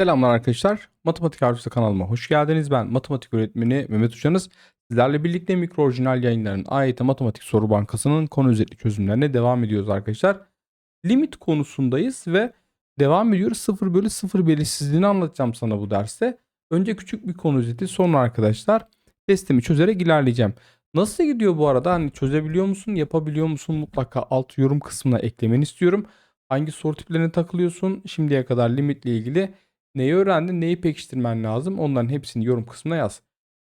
Selamlar arkadaşlar. Matematik Harfisi kanalıma hoş geldiniz. Ben matematik öğretmeni Mehmet Uçanız. Sizlerle birlikte mikro orijinal yayınların AYT Matematik Soru Bankası'nın konu özetli çözümlerine devam ediyoruz arkadaşlar. Limit konusundayız ve devam ediyoruz. 0 bölü 0 belirsizliğini anlatacağım sana bu derste. Önce küçük bir konu özeti sonra arkadaşlar testimi çözerek ilerleyeceğim. Nasıl gidiyor bu arada? Hani çözebiliyor musun? Yapabiliyor musun? Mutlaka alt yorum kısmına eklemeni istiyorum. Hangi soru tiplerine takılıyorsun? Şimdiye kadar limitle ilgili Neyi öğrendin, neyi pekiştirmen lazım? Onların hepsini yorum kısmına yaz.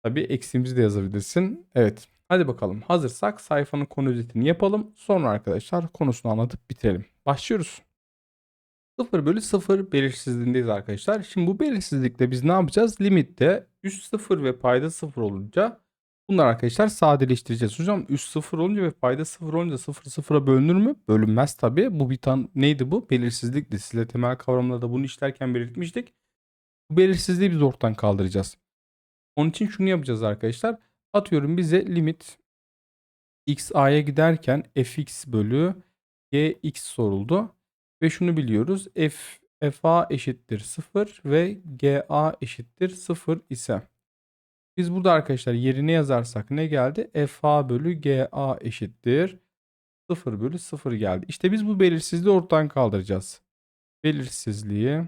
Tabii eksiğimizi de yazabilirsin. Evet. Hadi bakalım. Hazırsak sayfanın konu özetini yapalım. Sonra arkadaşlar konusunu anlatıp bitirelim. Başlıyoruz. 0 bölü 0 belirsizliğindeyiz arkadaşlar. Şimdi bu belirsizlikte biz ne yapacağız? Limitte üst 0 ve payda 0 olunca bunlar arkadaşlar sadeleştireceğiz. Hocam üst 0 olunca ve payda 0 olunca 0 0'a bölünür mü? Bölünmez tabii. Bu bir tan neydi bu? Belirsizlikti. Size temel kavramlarda bunu işlerken belirtmiştik. Bu belirsizliği biz ortadan kaldıracağız. Onun için şunu yapacağız arkadaşlar. Atıyorum bize limit x a'ya giderken fx bölü gx soruldu. Ve şunu biliyoruz. f fa eşittir 0 ve ga eşittir 0 ise. Biz burada arkadaşlar yerine yazarsak ne geldi? fa bölü ga eşittir 0 bölü 0 geldi. İşte biz bu belirsizliği ortadan kaldıracağız. Belirsizliği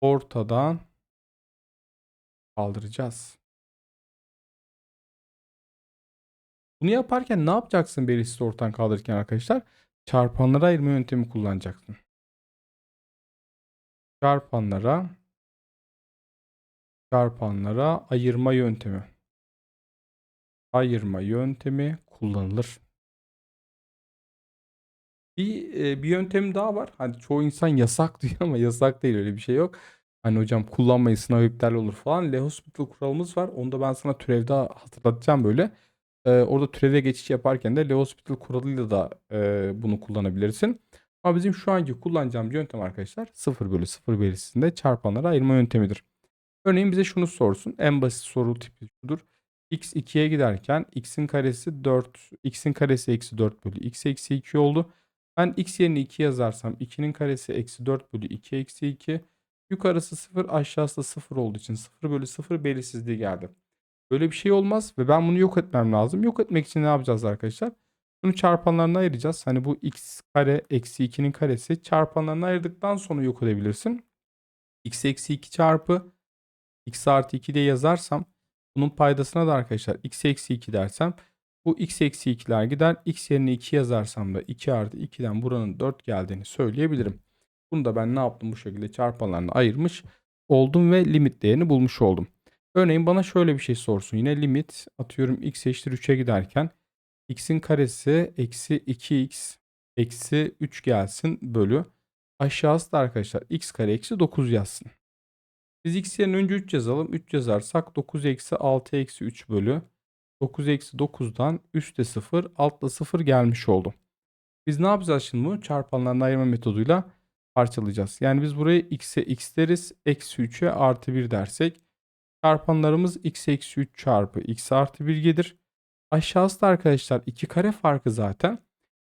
ortadan kaldıracağız. Bunu yaparken ne yapacaksın belirsiz ortadan kaldırırken arkadaşlar? Çarpanlara ayırma yöntemi kullanacaksın. Çarpanlara çarpanlara ayırma yöntemi. Ayırma yöntemi kullanılır. Bir, e, bir yöntem daha var. Hani çoğu insan yasak diyor ama yasak değil öyle bir şey yok. Hani hocam kullanmayın sınav iptal olur falan. L'Hospital kuralımız var. Onu da ben sana türevde hatırlatacağım böyle. Ee, orada türeve geçiş yaparken de L'Hospital kuralıyla da e, bunu kullanabilirsin. Ama bizim şu anki kullanacağımız yöntem arkadaşlar 0 bölü 0 verisinde çarpanlara ayırma yöntemidir. Örneğin bize şunu sorsun. En basit soru tipi şudur. x 2'ye giderken x'in karesi 4, x'in karesi eksi 4 bölü x eksi 2 oldu. Ben x yerine 2 yazarsam 2'nin karesi eksi 4 bölü 2 eksi 2. Yukarısı 0 aşağısı da 0 olduğu için 0 bölü 0 belirsizliği geldi. Böyle bir şey olmaz ve ben bunu yok etmem lazım. Yok etmek için ne yapacağız arkadaşlar? Bunu çarpanlarına ayıracağız. Hani bu x kare eksi 2'nin karesi çarpanlarına ayırdıktan sonra yok edebilirsin. x eksi 2 çarpı x artı 2 diye yazarsam bunun paydasına da arkadaşlar x eksi 2 dersem bu x eksi 2'ler gider. x yerine 2 yazarsam da 2 artı 2'den buranın 4 geldiğini söyleyebilirim. Bunu da ben ne yaptım bu şekilde çarpanlarına ayırmış oldum ve limit değerini bulmuş oldum. Örneğin bana şöyle bir şey sorsun. Yine limit atıyorum x eşittir 3'e giderken x'in karesi eksi 2x eksi 3 gelsin bölü. Aşağısı da arkadaşlar x kare eksi 9 yazsın. Biz x yerine önce 3 yazalım. 3 yazarsak 9 eksi 6 eksi 3 bölü. 9 eksi 9'dan üstte 0 altta 0 gelmiş oldu. Biz ne yapacağız şimdi bu? Çarpanlarını ayırma metoduyla parçalayacağız. Yani biz buraya x'e x deriz. Eksi 3'e artı 1 dersek. Çarpanlarımız x eksi 3 çarpı x artı 1 gelir. Aşağısı da arkadaşlar 2 kare farkı zaten.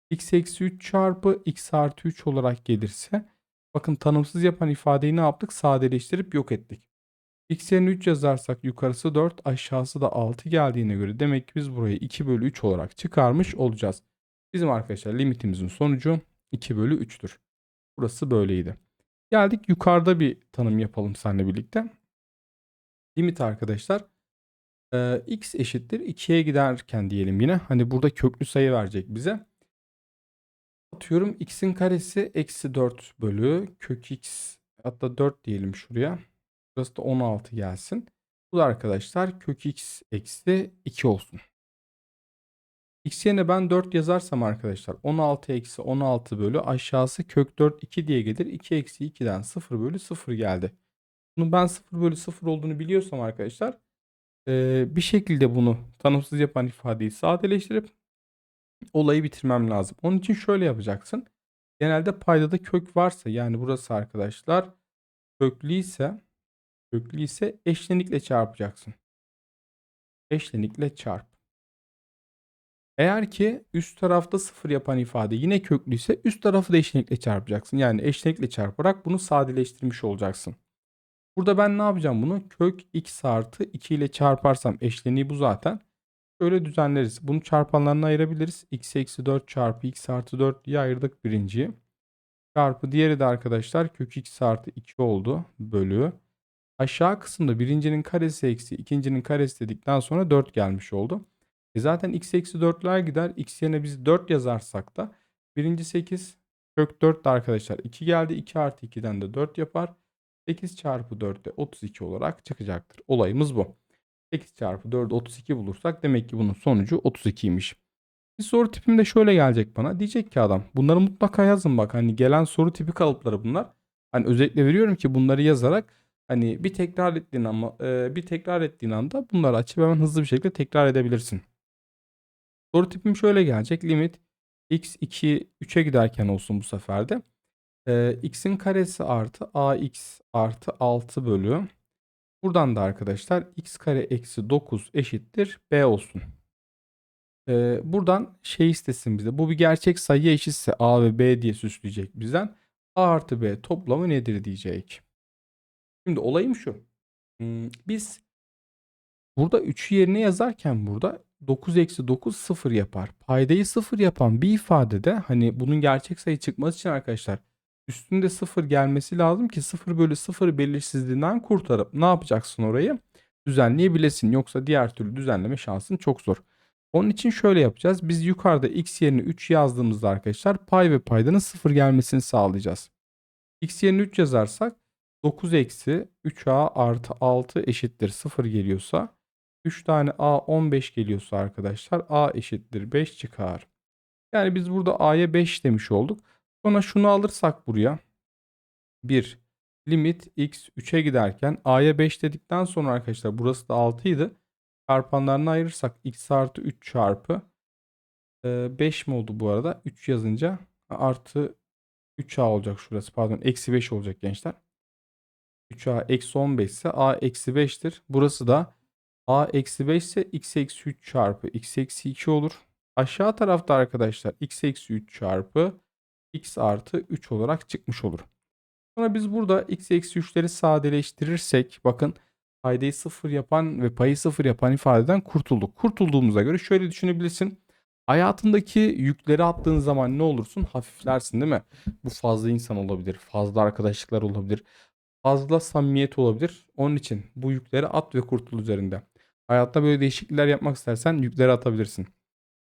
x eksi 3 çarpı x artı 3 olarak gelirse. Bakın tanımsız yapan ifadeyi ne yaptık? Sadeleştirip yok ettik. X yerine 3 yazarsak yukarısı 4 aşağısı da 6 geldiğine göre demek ki biz burayı 2 bölü 3 olarak çıkarmış olacağız. Bizim arkadaşlar limitimizin sonucu 2 bölü 3'tür. Burası böyleydi. Geldik yukarıda bir tanım yapalım seninle birlikte. Limit arkadaşlar e, x eşittir 2'ye giderken diyelim yine. Hani burada köklü sayı verecek bize. Atıyorum x'in karesi eksi 4 bölü kök x hatta 4 diyelim şuraya. Burası da 16 gelsin. Bu da arkadaşlar kök x eksi 2 olsun. X yerine ben 4 yazarsam arkadaşlar 16 eksi 16 bölü aşağısı kök 4 2 diye gelir. 2 eksi 2'den 0 bölü 0 geldi. Bunu ben 0 bölü 0 olduğunu biliyorsam arkadaşlar bir şekilde bunu tanımsız yapan ifadeyi sadeleştirip olayı bitirmem lazım. Onun için şöyle yapacaksın. Genelde paydada kök varsa yani burası arkadaşlar köklü ise köklü ise eşlenikle çarpacaksın. Eşlenikle çarp. Eğer ki üst tarafta sıfır yapan ifade yine köklüyse üst tarafı da eşlenikle çarpacaksın. Yani eşlenikle çarparak bunu sadeleştirmiş olacaksın. Burada ben ne yapacağım bunu? Kök x artı 2 ile çarparsam eşleniği bu zaten. Şöyle düzenleriz. Bunu çarpanlarına ayırabiliriz. x eksi 4 çarpı x artı 4 diye ayırdık birinciyi. Çarpı diğeri de arkadaşlar kök x artı 2 oldu. Bölü. Aşağı kısımda birincinin karesi eksi ikincinin karesi dedikten sonra 4 gelmiş oldu. E zaten x eksi 4'ler gider. x yerine biz 4 yazarsak da birinci 8 kök 4 de arkadaşlar 2 geldi. 2 artı 2'den de 4 yapar. 8 çarpı 4 de 32 olarak çıkacaktır. Olayımız bu. 8 çarpı 4 32 bulursak demek ki bunun sonucu 32'ymiş. Bir soru tipim de şöyle gelecek bana. Diyecek ki adam bunları mutlaka yazın bak. Hani gelen soru tipi kalıpları bunlar. Hani özellikle veriyorum ki bunları yazarak hani bir tekrar ettiğin ama e, bir tekrar ettiğin anda bunları açıp hemen hızlı bir şekilde tekrar edebilirsin. Soru tipim şöyle gelecek. Limit x 2 3'e giderken olsun bu sefer de. E, x'in karesi artı ax artı 6 bölü. Buradan da arkadaşlar x kare eksi 9 eşittir b olsun. Ee, buradan şey istesin bize. Bu bir gerçek sayı eşitse a ve b diye süsleyecek bizden. a artı b toplamı nedir diyecek. Şimdi olayım şu. Biz burada 3'ü yerine yazarken burada 9 eksi 9 0 yapar. Paydayı 0 yapan bir ifadede hani bunun gerçek sayı çıkması için arkadaşlar üstünde 0 gelmesi lazım ki 0 bölü 0 belirsizliğinden kurtarıp ne yapacaksın orayı? Düzenleyebilesin. Yoksa diğer türlü düzenleme şansın çok zor. Onun için şöyle yapacağız. Biz yukarıda x yerine 3 yazdığımızda arkadaşlar pay ve paydanın 0 gelmesini sağlayacağız. x yerine 3 yazarsak 9 eksi 3a artı 6 eşittir 0 geliyorsa 3 tane a 15 geliyorsa arkadaşlar a eşittir 5 çıkar. Yani biz burada a'ya 5 demiş olduk. Sonra şunu alırsak buraya 1 limit x 3'e giderken a'ya 5 dedikten sonra arkadaşlar burası da 6 idi. Çarpanlarını ayırırsak x artı 3 çarpı 5 mi oldu bu arada? 3 yazınca artı 3a olacak şurası pardon eksi 5 olacak gençler. 3a eksi 15 ise a eksi 5'tir. Burası da a eksi 5 ise x eksi 3 çarpı x eksi 2 olur. Aşağı tarafta arkadaşlar x eksi 3 çarpı x artı 3 olarak çıkmış olur. Sonra biz burada x eksi 3'leri sadeleştirirsek bakın paydayı 0 yapan ve payı 0 yapan ifadeden kurtulduk. Kurtulduğumuza göre şöyle düşünebilirsin. Hayatındaki yükleri attığın zaman ne olursun? Hafiflersin değil mi? Bu fazla insan olabilir, fazla arkadaşlıklar olabilir, fazla samimiyet olabilir. Onun için bu yükleri at ve kurtul üzerinde. Hayatta böyle değişiklikler yapmak istersen yükleri atabilirsin.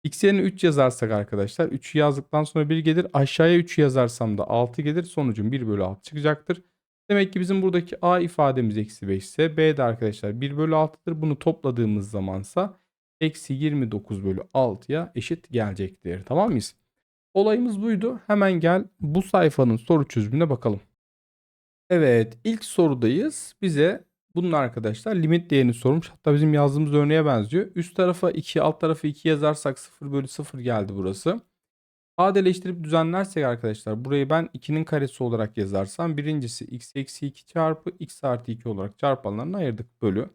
X yerine 3 yazarsak arkadaşlar 3'ü yazdıktan sonra 1 gelir. Aşağıya 3 yazarsam da 6 gelir. Sonucum 1 bölü 6 çıkacaktır. Demek ki bizim buradaki A ifademiz eksi 5 ise B de arkadaşlar 1 bölü 6'dır. Bunu topladığımız zamansa eksi 29 bölü 6'ya eşit gelecektir. Tamam mıyız? Olayımız buydu. Hemen gel bu sayfanın soru çözümüne bakalım. Evet ilk sorudayız. Bize bunun arkadaşlar limit değerini sormuş. Hatta bizim yazdığımız örneğe benziyor. Üst tarafa 2 alt tarafa 2 yazarsak 0 bölü 0 geldi burası. Sadeleştirip düzenlersek arkadaşlar burayı ben 2'nin karesi olarak yazarsam birincisi x eksi 2 çarpı x artı 2 olarak çarpanlarını ayırdık bölü.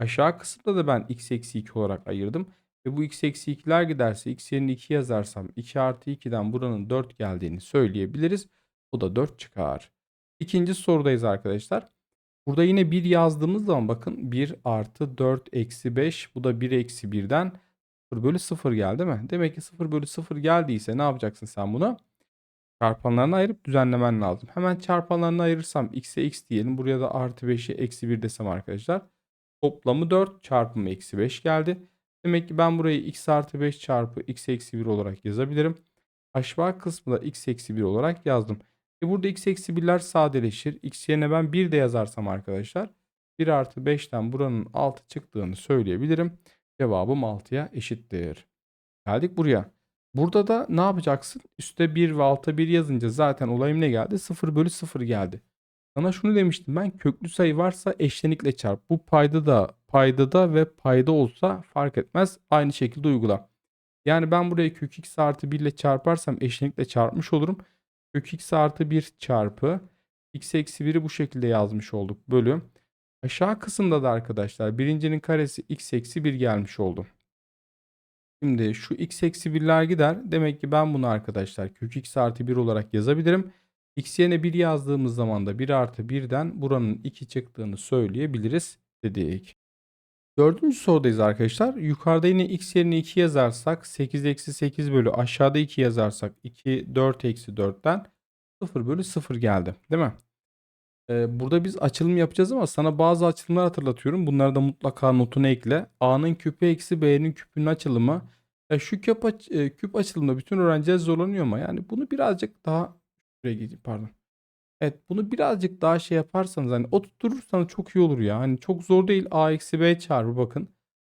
Aşağı kısımda da ben x eksi 2 olarak ayırdım. Ve bu x eksi 2'ler giderse x yerine 2 yazarsam 2 artı 2'den buranın 4 geldiğini söyleyebiliriz. Bu da 4 çıkar. İkinci sorudayız arkadaşlar. Burada yine 1 yazdığımız zaman bakın 1 artı 4 eksi 5 bu da 1 eksi 1'den 0 bölü 0 geldi mi? Demek ki 0 bölü 0 geldiyse ne yapacaksın sen bunu? Çarpanlarını ayırıp düzenlemen lazım. Hemen çarpanlarını ayırırsam x'e x diyelim. Buraya da artı 5'e eksi 1 desem arkadaşlar. Toplamı 4 çarpımı eksi 5 geldi. Demek ki ben burayı x artı 5 çarpı x eksi 1 olarak yazabilirim. Aşağı kısmı da x eksi 1 olarak yazdım. E burada x eksi 1'ler sadeleşir. x yerine ben 1 de yazarsam arkadaşlar 1 artı 5'ten buranın 6 çıktığını söyleyebilirim. Cevabım 6'ya eşittir. Geldik buraya. Burada da ne yapacaksın? Üste 1 ve alta 1 yazınca zaten olayım ne geldi? 0 bölü 0 geldi. Sana şunu demiştim ben köklü sayı varsa eşlenikle çarp. Bu payda da payda da ve payda olsa fark etmez. Aynı şekilde uygula. Yani ben buraya kök x artı 1 ile çarparsam eşlenikle çarpmış olurum. Kök x artı 1 çarpı x eksi 1'i bu şekilde yazmış olduk. Bölü. Aşağı kısımda da arkadaşlar birincinin karesi x eksi 1 gelmiş oldu. Şimdi şu x eksi 1'ler gider. Demek ki ben bunu arkadaşlar kök x artı 1 olarak yazabilirim. X yerine 1 yazdığımız zaman da 1 artı 1'den buranın 2 çıktığını söyleyebiliriz dedik. Dördüncü sorudayız arkadaşlar. Yukarıda yine x yerine 2 yazarsak 8 eksi 8 bölü aşağıda 2 yazarsak 2 4 eksi 4'ten 0 bölü 0 geldi. Değil mi? Ee, burada biz açılım yapacağız ama sana bazı açılımlar hatırlatıyorum. Bunları da mutlaka notuna ekle. A'nın küpü eksi B'nin küpünün açılımı. Ya şu küp, aç- e, küp açılımda bütün öğrenciler zorlanıyor ama yani bunu birazcık daha şuraya gideyim pardon. Evet bunu birazcık daha şey yaparsanız hani oturtursanız çok iyi olur ya. Hani çok zor değil. A eksi B çarpı bakın.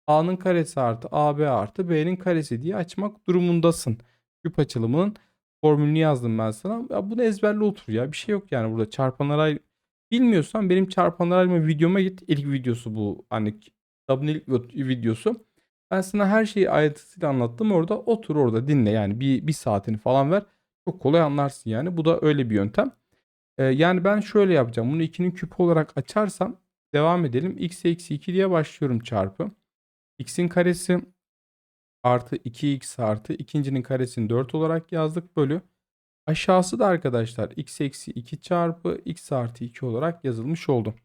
A'nın karesi artı AB artı B'nin karesi diye açmak durumundasın. Küp açılımının formülünü yazdım ben sana. Ya bunu ezberle otur ya. Bir şey yok yani burada çarpanlar ay Bilmiyorsan benim çarpanlar ayırma videoma git. İlk videosu bu. Hani kitabın ilk videosu. Ben sana her şeyi ayrıntısıyla anlattım. Orada otur orada dinle. Yani bir, bir saatini falan ver. Çok kolay anlarsın yani. Bu da öyle bir yöntem. Ee, yani ben şöyle yapacağım. Bunu 2'nin küpü olarak açarsam devam edelim. x eksi 2 diye başlıyorum çarpı. x'in karesi artı 2x artı ikincinin karesini 4 olarak yazdık bölü. Aşağısı da arkadaşlar x eksi 2 çarpı x artı 2 olarak yazılmış oldu.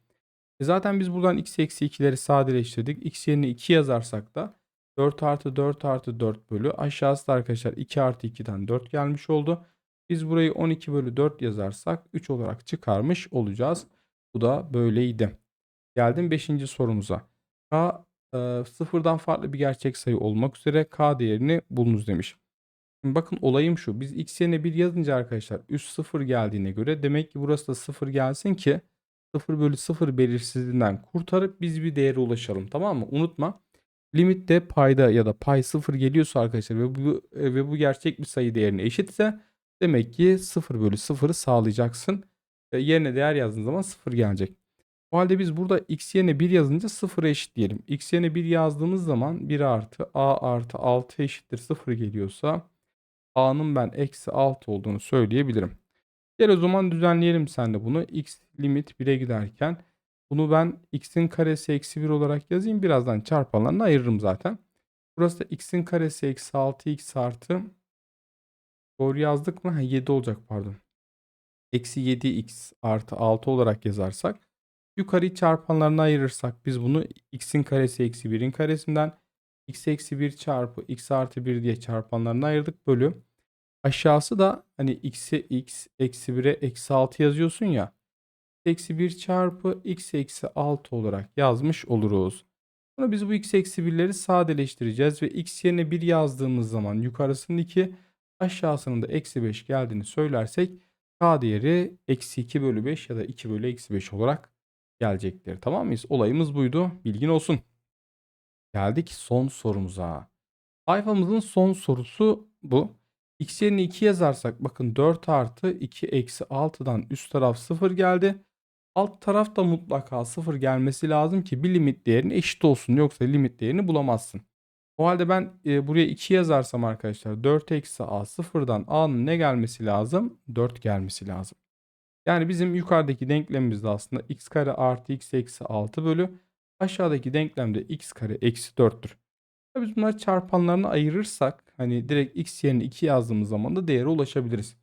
E zaten biz buradan x eksi 2'leri sadeleştirdik. x yerine 2 yazarsak da 4 artı 4 artı 4 bölü aşağısı da arkadaşlar 2 artı 2'den 4 gelmiş oldu. Biz burayı 12 bölü 4 yazarsak 3 olarak çıkarmış olacağız. Bu da böyleydi. Geldim 5. sorumuza. K e, sıfırdan farklı bir gerçek sayı olmak üzere k değerini bulunuz demiş. Şimdi bakın olayım şu. Biz x yerine 1 yazınca arkadaşlar üst 0 geldiğine göre demek ki burası da 0 gelsin ki 0 bölü 0 belirsizliğinden kurtarıp biz bir değere ulaşalım. Tamam mı? Unutma. Limitte payda ya da pay 0 geliyorsa arkadaşlar ve bu ve bu gerçek bir sayı değerine eşitse demek ki 0 bölü 0'ı sağlayacaksın. E, yerine değer yazdığın zaman 0 gelecek. O halde biz burada x yerine 1 yazınca 0'a eşitleyelim. x yerine 1 yazdığımız zaman 1 artı a artı 6 eşittir 0 geliyorsa a'nın ben eksi 6 olduğunu söyleyebilirim. Gel o zaman düzenleyelim sen de bunu. x limit 1'e giderken bunu ben x'in karesi eksi 1 olarak yazayım. Birazdan çarpanlarını ayırırım zaten. Burası da x'in karesi eksi 6x artı doğru yazdık mı? Ha, 7 olacak pardon. Eksi 7x artı 6 olarak yazarsak yukarıyı çarpanlarına ayırırsak biz bunu x'in karesi eksi 1'in karesinden x eksi 1 çarpı x artı 1 diye çarpanlarına ayırdık bölü. Aşağısı da hani x'e x eksi 1'e eksi 6 yazıyorsun ya. Eksi 1 çarpı x eksi 6 olarak yazmış oluruz. Sonra biz bu x eksi 1'leri sadeleştireceğiz ve x yerine 1 yazdığımız zaman yukarısının 2 aşağısının da eksi 5 geldiğini söylersek k değeri eksi 2 bölü 5 ya da 2 bölü eksi 5 olarak gelecektir. Tamam mıyız? Olayımız buydu. Bilgin olsun. Geldik son sorumuza. Sayfamızın son sorusu bu. X yerine 2 yazarsak bakın 4 artı 2 eksi 6'dan üst taraf 0 geldi. Alt taraf da mutlaka 0 gelmesi lazım ki bir limit değerine eşit olsun. Yoksa limit değerini bulamazsın. O halde ben e, buraya 2 yazarsam arkadaşlar 4 eksi a 0'dan a'nın ne gelmesi lazım? 4 gelmesi lazım. Yani bizim yukarıdaki denklemimizde aslında x kare artı x eksi 6 bölü aşağıdaki denklemde x kare eksi 4'tür. Biz bunları çarpanlarına ayırırsak hani direkt x yerine 2 yazdığımız zaman da değere ulaşabiliriz.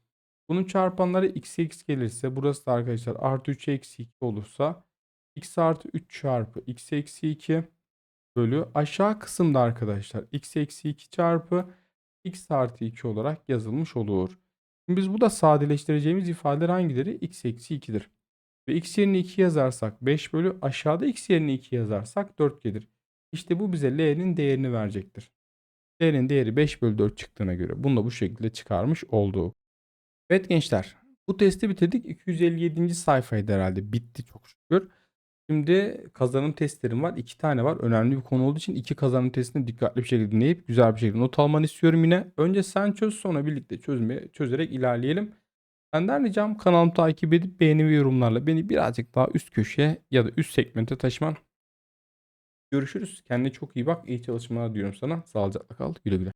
Bunun çarpanları x x gelirse burası da arkadaşlar artı 3 eksi 2 olursa x artı 3 çarpı x eksi 2 bölü aşağı kısımda arkadaşlar x eksi 2 çarpı x artı 2 olarak yazılmış olur. Şimdi biz burada sadeleştireceğimiz ifadeler hangileri? x eksi 2'dir. Ve x yerine 2 yazarsak 5 bölü aşağıda x yerine 2 yazarsak 4 gelir. İşte bu bize L'nin değerini verecektir. L'nin değeri 5 bölü 4 çıktığına göre bunu da bu şekilde çıkarmış olduk. Evet gençler bu testi bitirdik. 257. sayfaydı herhalde. Bitti çok şükür. Şimdi kazanım testlerim var. iki tane var. Önemli bir konu olduğu için iki kazanım testini dikkatli bir şekilde dinleyip güzel bir şekilde not almanı istiyorum yine. Önce sen çöz sonra birlikte çözmeye, çözerek ilerleyelim. Senden ricam kanalımı takip edip beğeni ve yorumlarla beni birazcık daha üst köşeye ya da üst segmente taşıman. Görüşürüz. Kendine çok iyi bak. İyi çalışmalar diyorum sana. Sağlıcakla kal. Güle güle.